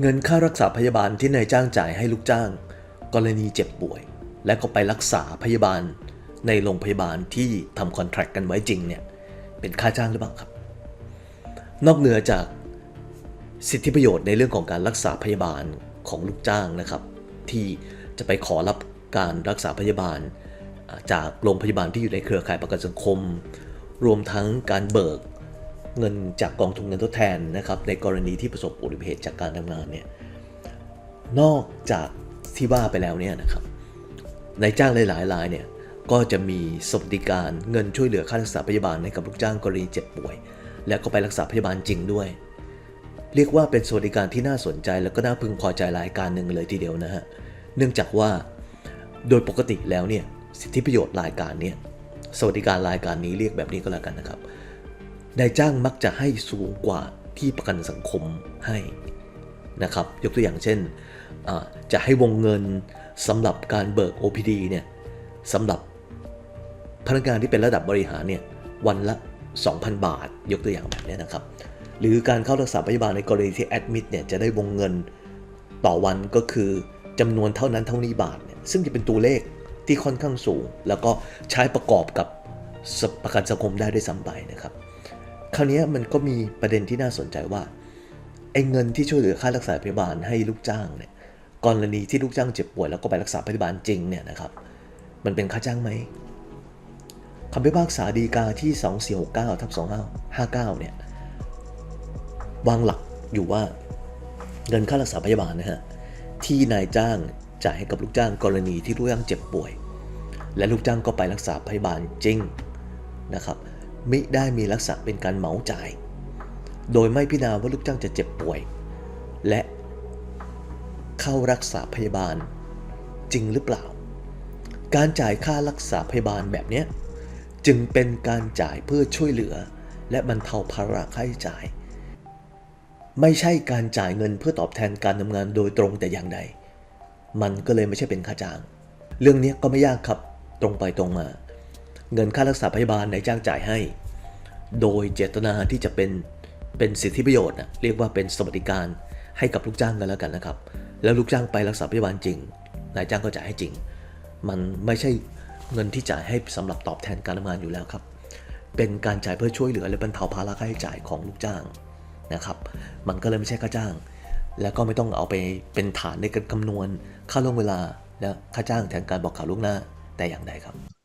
เงินค่ารักษาพยาบาลที่นายจ้างจ่ายให้ลูกจ้าง กรณีเจ็บป่วย และก็ไปรักษาพยาบาลในโรงพยาบาลที่ทำคอนแทรคกันไว้จริงเนี่ยเป็นค่าจ้างหรือเปล่าครับ นอกเหนือจากสิทธิประโยชน์ในเรื่องของการรักษาพยาบาลของลูกจ้างนะครับ ที่จะไปขอรับการรักษาพยาบาล จากโรงพยาบาลที่อยู่ในเครือข่ายประกันสังคม รวมทั้งการเบิก เงินจากกองทุนเงินทดแทนนะครับในกรณีที่ประสบอุบัติเหตุจากการทำงานเนี่ยนอกจากที่ว่าไปแล้วเนี่ยนะครับนายจ้างหลายรายเนี่ยก็จะมีสวัสดิการเงินช่วยเหลือค่ารักษาพยาบาลให้กับลูกจ้างกรณีเจ็บป่วย และก็ไปรักษาพยาบาลจริงด้วย เรียกว่าเป็นสวัสดิการที่น่าสนใจแล้วก็น่าพึงพอใจรายการหนึ่งเลยทีเดียวนะฮะเนื่องจากว่าโดยปกติแล้วเนี่ยสิทธิประโยชน์รายการเนี่ยสวัสดิการรายการนี้เรียกแบบนี้ก็แล้วกันนะครับ นายจ้างมักจะให้สูงกว่าที่ประกันสังคมให้นะครับ ยกตัวอย่างเช่น จะให้วงเงินสำหรับการเบิก OPD เนี่ยสำหรับพนักงานที่เป็นระดับบริหารเนี่ยวันละ 2,000 บาท ยกตัวอย่างแบบนี้นะครับ หรือการเข้ารักษาพยาบาลในกรณีที่แอดมิดเนี่ยจะได้วงเงินต่อวันก็คือจำนวนเท่านั้นเท่านี้บาทเนี่ยซึ่งจะเป็นตัวเลขที่ค่อนข้างสูง แล้วก็ใช้ประกอบกับประกันสังคมได้ด้วยซ้ำไปนะครับ ราวนี้มันก็มีประเด็นที่น่าสนใจว่าไอ้เงินที่ช่วยเหลือค่ารักษาพยาบาลให้ลูกจ้างเนี่ยกรณีที่ลูกจ้างเจ็บป่วยแล้วก็ไปรักษาพยาบาลจริงเนี่ยนะครับมันเป็นค่าจ้างไหมคำพิพากษาดีกาที่ 2469ทับ2559เนี่ยวางหลักอยู่ว่าเงินค่ารักษาพยาบาลนะฮะที่นายจ้างจ่ายให้กับลูกจ้างกรณีที่ลูกจ้างเจ็บป่วย และลูกจ้างก็ไปรักษาพยาบาลจริงนะครับ มิได้มีลักษณะเป็นการเหมาจ่าย โดยไม่พิจารณาว่าลูกจ้างจะเจ็บป่วย และเข้ารักษาพยาบาลจริงหรือเปล่า การจ่ายค่ารักษาพยาบาลแบบนี้จึงเป็นการจ่ายเพื่อช่วยเหลือ และบรรเทาภาระค่าใช้จ่าย ไม่ใช่การจ่ายเงินเพื่อตอบแทนการทำงานโดยตรงแต่อย่างใด มันก็เลยไม่ใช่เป็นค่าจ้าง เรื่องนี้ก็ไม่ยากครับตรงไปตรงมา เงินค่ารักษาพยาบาลนายจ้างจ่ายให้ โดยเจตนาที่จะเป็นเป็นสิทธิประโยชน์นะเรียกว่าเป็นสวัสดิการให้กับลูกจ้างกันแล้วกันนะครับ แล้วลูกจ้างไปรักษาพยาบาลจริงนายจ้างก็จ่ายให้จริง มันไม่ใช่เงินที่จ่ายให้สำหรับตอบแทนการทำงานอยู่แล้วครับ เป็นการจ่ายเพื่อช่วยเหลือและบรรเทาภาระค่าใช้จ่ายของลูกจ้างนะครับ มันก็เลยไม่ใช่ค่าจ้าง แล้วก็ไม่ต้องเอาไปเป็นฐานในการคำนวณค่าล่วงเวลาและค่าจ้างแทนการบอกข่าวล่วงหน้าแต่อย่างใดครับ